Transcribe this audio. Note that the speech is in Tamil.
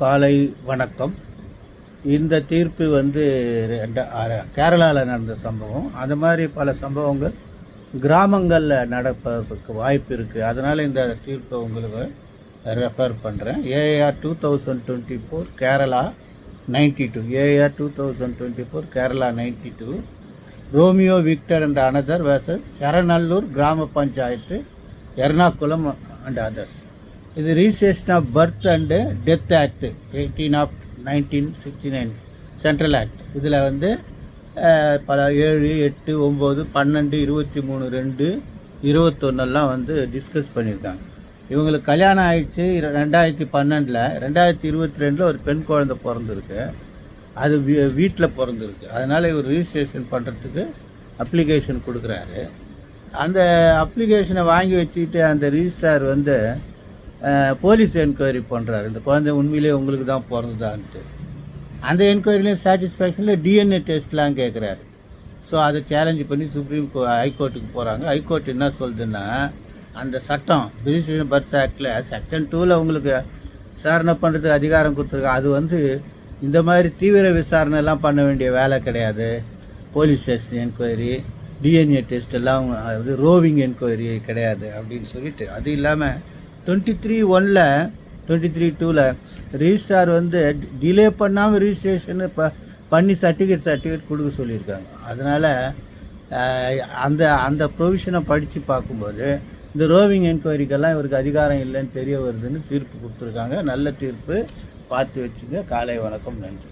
காலை வணக்கம். இந்த தீர்ப்பு வந்து கேரளாவில் நடந்த சம்பவம். அது மாதிரி பல சம்பவங்கள் கிராமங்களில் நடப்பதற்கு வாய்ப்பு இருக்குது அதனால் இந்த தீர்ப்பை உங்களுக்கு ரெஃபர் பண்ணுறேன் A R two thousand twenty four Kerala ninety two A R two thousand twenty four Kerala ninety two Romeo Victor and another versus Charanallur grama panchayat Ernakulam and others இது registration of birth and death act eighteen of nineteen sixty nine central act இதில் வந்து பல ஏழு எட்டு ஒம்பது பன்னெண்டு இருபத்தி மூணு ரெண்டு இருபத்தொன்னெல்லாம் வந்து டிஸ்கஸ் பண்ணியிருக்காங்க. இவங்களுக்கு கல்யாணம் ஆயிடுச்சு ரெண்டாயிரத்தி பன்னெண்டில். ரெண்டாயிரத்தி இருபத்தி ரெண்டில் ஒரு பெண் குழந்தை பிறந்திருக்கு. அது வீ வீட்டில் பிறந்திருக்கு. அதனால் இவர் ரிஜிஸ்ட்ரேஷன் பண்ணுறதுக்கு அப்ளிகேஷன் கொடுக்குறாரு. அந்த அப்ளிகேஷனை வாங்கி வச்சுக்கிட்டு அந்த ரிஜிஸ்ட்ரார் வந்து போலீஸ் என்கொயரி பண்ணுறாரு இந்த குழந்தை உண்மையிலே உங்களுக்கு தான் பிறந்ததான்ட்டு. அந்த என்கொயரிலையும் சாட்டிஸ்ஃபேக்ஷனில் டிஎன்ஏ டெஸ்ட்லாம் கேட்குறாரு ஸோ அதை சேலஞ்சு பண்ணி சுப்ரீம் கோ ஹைகோர்ட்டுக்கு போகிறாங்க ஹைகோர்ட் என்ன சொல்லுதுன்னா அந்த சட்டம் ரிஜிஸ்ட்ரேஷன் பர்த் ஆக்டில் செக்ஷன் டூவில் உங்களுக்கு விசாரணை பண்ணுறதுக்கு அதிகாரம் கொடுத்துருக்காங்க. அது வந்து இந்த மாதிரி தீவிர விசாரணைலாம் பண்ண வேண்டிய வேலை கிடையாது. Police station enquiry DNA test எல்லாம் அது ரோவிங் என்கொயரி கிடையாது அப்படின்னு சொல்லிட்டு. அது இல்லாமல் டுவெண்ட்டி த்ரீ ஒனில் டுவெண்ட்டி த்ரீ டூவில் ரிஜிஸ்ட்ரார் வந்து டிலே பண்ணாமல் ரிஜிஸ்ட்ரேஷன் இப்போ பண்ணி சர்டிஃபிகேட் சர்டிஃபிகேட் கொடுக்க சொல்லியிருக்காங்க. அதனால் அந்த அந்த ப்ரொவிஷனை படித்து பார்க்கும்போது இந்த ரோவிங் என்கொயரிக்கெல்லாம் இவருக்கு அதிகாரம் இல்லைன்னு தெரிய வருதுன்னு தீர்ப்பு கொடுத்துருக்காங்க. நல்ல தீர்ப்பு பார்த்து வச்சுங்க. காலை வணக்கம். நன்றி.